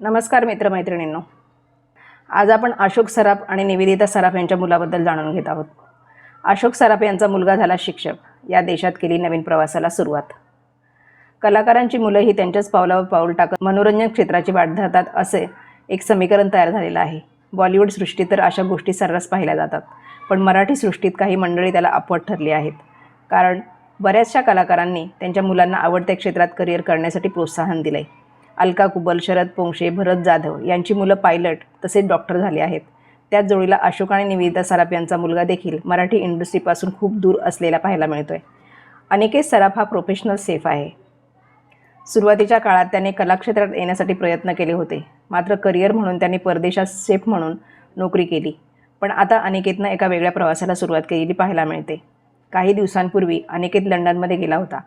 नमस्कार मित्रमैत्रिणींनो. आज आपण अशोक सराफ आणि निवेदिता सराफ यांच्या मुलाबद्दल जाणून घेत आहोत. अशोक सराफ यांचा मुलगा झाला शिक्षक. या देशात केली नवीन प्रवासाला सुरुवात. कलाकारांची मुलं ही त्यांच्याच पावलावर पाऊल टाकत मनोरंजन क्षेत्राची वाट धरतात असे एक समीकरण तयार झालेलं आहे. बॉलिवूड सृष्टीत तर अशा गोष्टी सर्रास पाहिल्या जातात. पण मराठी सृष्टीत काही मंडळी त्याला अपवाद ठरली आहेत. कारण बऱ्याचशा कलाकारांनी त्यांच्या मुलांना आवडत्या क्षेत्रात करिअर करण्यासाठी प्रोत्साहन दिलं आहे अलका कुबल शरद पोंक्षे भरत जाधव यांची मुलं पायलट तसेच डॉक्टर झाले आहेत. त्याच जोडीला अशोक आणि निवेदिता सराफ यांचा मुलगा देखील मराठी इंडस्ट्रीपासून खूप दूर असलेला पाहायला मिळतोय. अनिकेत सराफ हा प्रोफेशनल सेफ आहे. सुरुवातीच्या काळात त्याने कलाक्षेत्रात येण्यासाठी प्रयत्न केले होते. मात्र करिअर म्हणून त्यांनी परदेशात सेफ म्हणून नोकरी केली. पण आता अनिकेतनं एका वेगळ्या प्रवासाला सुरुवात केलेली पाहायला मिळते. काही दिवसांपूर्वी अनिकेत लंडनमध्ये गेला होता.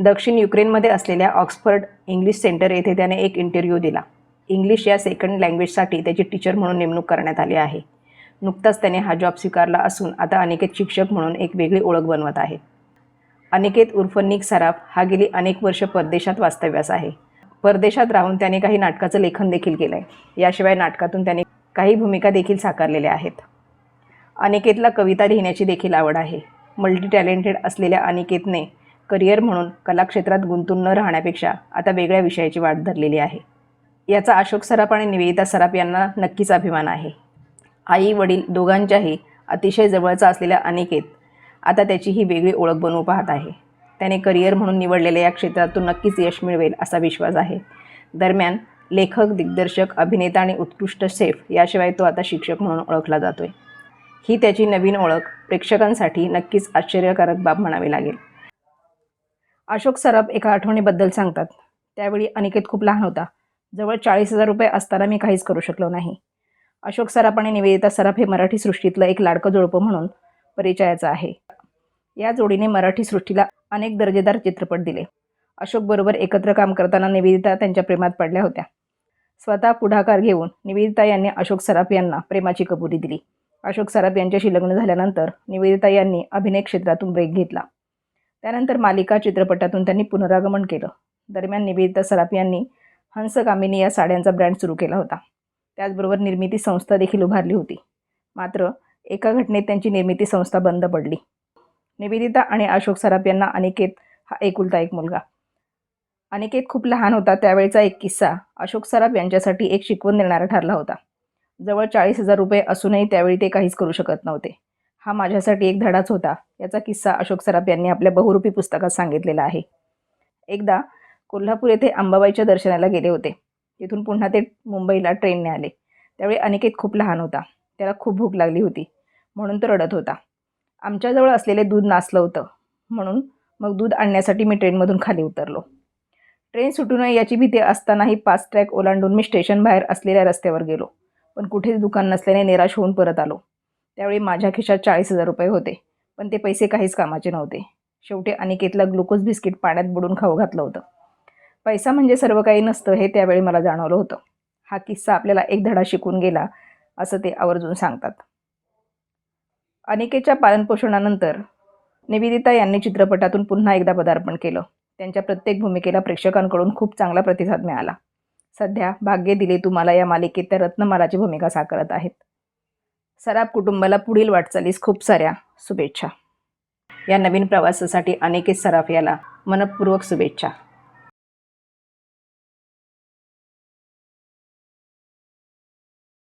दक्षिण युक्रेनमध्ये असलेल्या ऑक्सफर्ड इंग्लिश सेंटर येथे त्याने एक इंटरव्ह्यू दिला. इंग्लिश या सेकंड लँग्वेजसाठी त्याची टीचर म्हणून नेमणूक करण्यात आली आहे. नुकताच त्याने हा जॉब स्वीकारला असून आता अनिकेत शिक्षक म्हणून एक वेगळी ओळख बनवत आहे. अनिकेत उर्फ निक सराफ हा गेली अनेक वर्ष परदेशात वास्तव्यास आहे. परदेशात राहून त्याने काही नाटकाचं लेखन देखील केलं आहे याशिवाय नाटकातून त्याने काही भूमिका देखील साकारलेल्या आहेत. अनिकेतला कविता लिहिण्याची देखील आवड आहे. मल्टी टॅलेंटेड असलेल्या अनिकेतने करिअर म्हणून कलाक्षेत्रात गुंतून न राहण्यापेक्षा आता वेगळ्या विषयाची वाट धरलेली आहे. याचा अशोक सराफ आणि निवेदिता सराफ यांना नक्कीच अभिमान आहे. आई वडील दोघांच्याही अतिशय जवळचा असलेला अनिकेत आता त्याची ही वेगळी ओळख बनवू पाहत आहे. त्याने करिअर म्हणून निवडलेल्या या क्षेत्रातून नक्कीच यश मिळवेल असा विश्वास आहे. दरम्यान लेखक दिग्दर्शक अभिनेता आणि उत्कृष्ट सेफ याशिवाय तो आता शिक्षक म्हणून ओळखला जातोय. ही त्याची नवीन ओळख प्रेक्षकांसाठी नक्कीच आश्चर्यकारक बाब म्हणावी लागेल. अशोक सराफ एका आठवणीबद्दल सांगतात. त्यावेळी अनिकेत खूप लहान होता. जवळ चाळीस हजार रुपये असताना मी काहीच करू शकलो नाही. अशोक सराफ आणि निवेदिता सराफ हे मराठी सृष्टीतलं एक लाडकं जोडपं म्हणून परिचयाचं आहे. या जोडीने मराठी सृष्टीला अनेक दर्जेदार चित्रपट दिले. अशोकबरोबर एकत्र काम करताना निवेदिता त्यांच्या प्रेमात पडल्या होत्या. स्वतः पुढाकार घेऊन निवेदिता यांनी अशोक सराफ यांना प्रेमाची कबुली दिली. अशोक सराफ यांच्याशी लग्न झाल्यानंतर निवेदिता यांनी अभिनय क्षेत्रातून ब्रेक घेतला. त्यानंतर मालिका चित्रपटातून त्यांनी पुनरागमन केलं. दरम्यान निवेदिता सराफ यांनी हंसकामिनी या साड्यांचा ब्रँड सुरू केला होता. त्याचबरोबर निर्मिती संस्था देखील उभारली होती. मात्र एका घटनेत त्यांची निर्मिती संस्था बंद पडली. निवेदिता आणि अशोक सराफ यांना अनिकेत हा एकुलता एक मुलगा. अनिकेत खूप लहान होता त्यावेळचा एक किस्सा अशोक सराफ यांच्यासाठी एक शिकवण देणारा ठरला होता. जवळ चाळीस हजार रुपये असूनही त्यावेळी ते काहीच करू शकत नव्हते. हा माझ्यासाठी एक धडाच होता. याचा किस्सा अशोक सराफ यांनी आपल्या बहुरूपी पुस्तकात सांगितलेला आहे. एकदा कोल्हापूर येथे अंबाबाईच्या दर्शनाला गेले होते. तिथून पुन्हा ते मुंबईला ट्रेनने आले. त्यावेळी अनिकेत खूप लहान होता. त्याला खूप भूक लागली होती. म्हणून तो रडत होता. आमच्याजवळ असलेले दूध नासलं होतं. म्हणून मग दूध आणण्यासाठी मी ट्रेनमधून खाली उतरलो. ट्रेन सुटू नये याची भीती असतानाही पाच ट्रॅक ओलांडून मी स्टेशन बाहेर असलेल्या रस्त्यावर गेलो. पण कुठेच दुकान नसल्याने निराश होऊन परत आलो. त्यावेळी माझ्या खिशात चाळीस हजार रुपये होते पण ते पैसे काहीच कामाचे नव्हते. शेवटी अनिकेतला ग्लुकोज बिस्किट पाण्यात बुडून खाऊ घातलं होतं. पैसा म्हणजे सर्व काही नसतं हे त्यावेळी मला जाणवलं होतं. हा किस्सा आपल्याला एक धडा शिकून गेला असं ते आवर्जून सांगतात. अनिकेतच्या पालनपोषणानंतर निवेदिता यांनी चित्रपटातून पुन्हा एकदा पदार्पण केलं. त्यांच्या प्रत्येक भूमिकेला प्रेक्षकांकडून खूप चांगला प्रतिसाद मिळाला. सध्या भाग्य दिले तुम्हाला या मालिकेत त्या रत्नमालाची भूमिका साकारत आहेत. सराफ कुटुंबाला पुढील वाटचालीस खूप साऱ्या शुभेच्छा. या नवीन प्रवासासाठी अनेक सराफ याला मनपूर्वक शुभेच्छा.